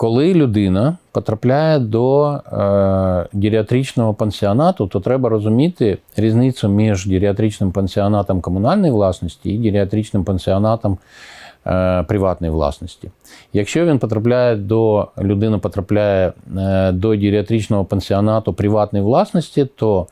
Коли людина потрапляє до е, геріатричного пансіонату, то треба розуміти різницю між геріатричним пансіонатом комунальної власності і геріатричним пансіонатом е, приватної власності. Якщо він потрапляє до людина потрапляє е, до геріатричного пансіонату приватної власності, то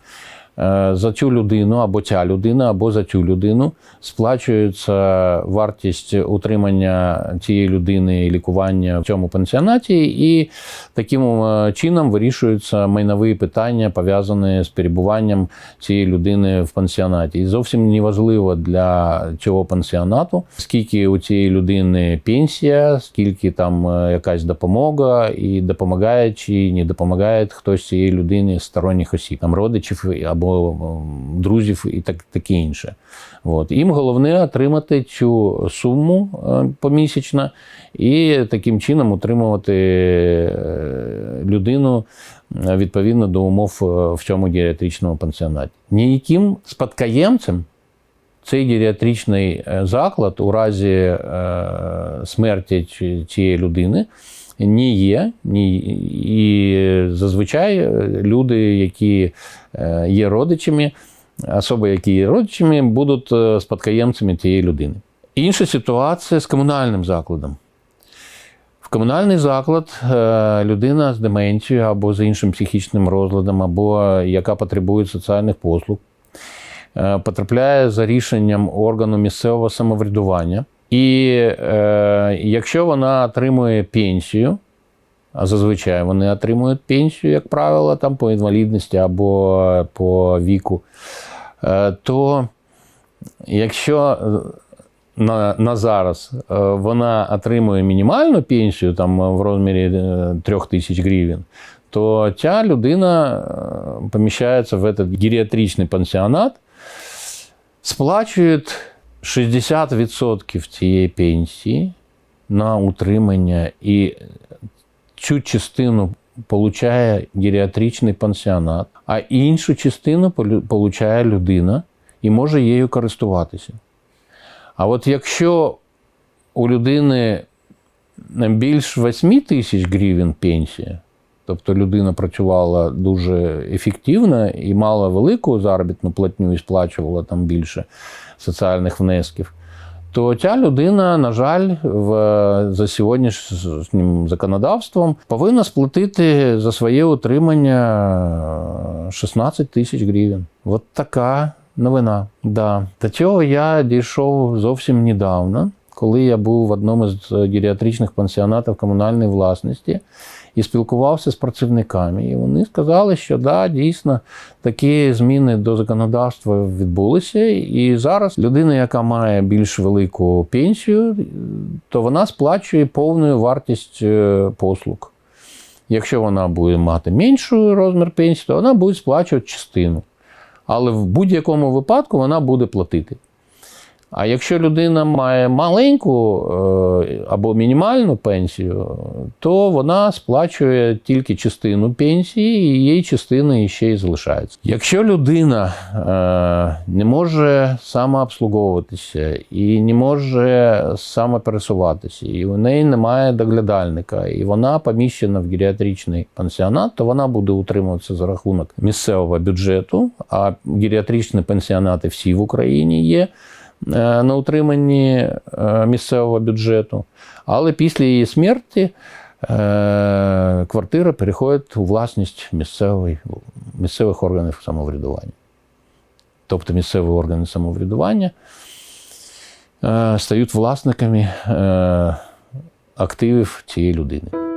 за цю людину або ця людина, або за цю людину сплачується вартість утримання цієї людини і лікування в цьому пансіонаті, і таким е, чином вирішуються майнові питання, пов'язані з перебуванням цієї людини в пансіонаті. І зовсім не важливо для цього пансіонату, скільки у цієї людини пенсія, скільки там е, якась допомога, і допомагає чи не допомагає хтось цієї людини з сторонніх осіб, там родичів або друзів і так таке інше. От. Їм головне отримати цю суму е, помісячно і таким чином утримувати е, людину е, відповідно до умов в цьому геріатричному пансіонаті. Ніяким спадкоємцем цей геріатричний е, заклад у разі смерті цієї людини не є. Ні, і зазвичай е, люди, які е, є родичами, особи, які є родичами, будуть е, спадкоємцями цієї людини. Інша ситуація з комунальним закладом. В комунальний заклад людина з деменцією або з іншим психічним розладом, або яка потребує соціальних послуг, потрапляє за рішенням органу місцевого самоврядування. І е, якщо вона отримує пенсію, а зазвичай вони отримують пенсію, як правило, там по інвалідності або по віку, е, то якщо е, на, на зараз е, вона отримує мінімальну пенсію там е, в розмірі е, трьох тисяч гривень, то ця людина поміщається в этот геріатричний пансіонат, сплачує 60% цієї пенсії на утримання і цю частину получає геріатричний пансіонат, а іншу частину получає людина і може її користуватися. А от якщо у людини більш 8 тисяч гривень пенсія, тобто людина працювала дуже ефективно і мала велику заробітну платню і сплачувала там більше соціальних внесків, то ця людина, на жаль, в, за сьогоднішнім законодавством повинна сплатити за своє утримання 16 тисяч гривень. От така новина. Да. До цього я дійшов зовсім недавно, коли я був в одному з геріатричних пансіонатів комунальної власності і спілкувався з працівниками. І вони сказали, що да, дійсно такі зміни до законодавства відбулися. І зараз людина, яка має більш велику пенсію, то вона сплачує повну вартість е, послуг. Якщо вона буде мати менший розмір пенсії, то вона буде сплачувати частину. Але в будь-якому випадку вона буде платити. А якщо людина має маленьку е, або мінімальну пенсію, то вона сплачує тільки частину пенсії, і її частина ще й залишається. Якщо людина е, не може самообслуговуватися і не може самопересуватися, і у неї немає доглядальника, і вона поміщена в геріатричний пансіонат, то вона буде утримуватися за рахунок місцевого бюджету. А геріатричні пансіонати всі в Україні є на утриманні е, місцевого бюджету. Але після її смерті е, квартира переходить у власність місцевої, місцевих органів самоврядування. Тобто місцеві органи самоврядування е, стають власниками е, активів цієї людини.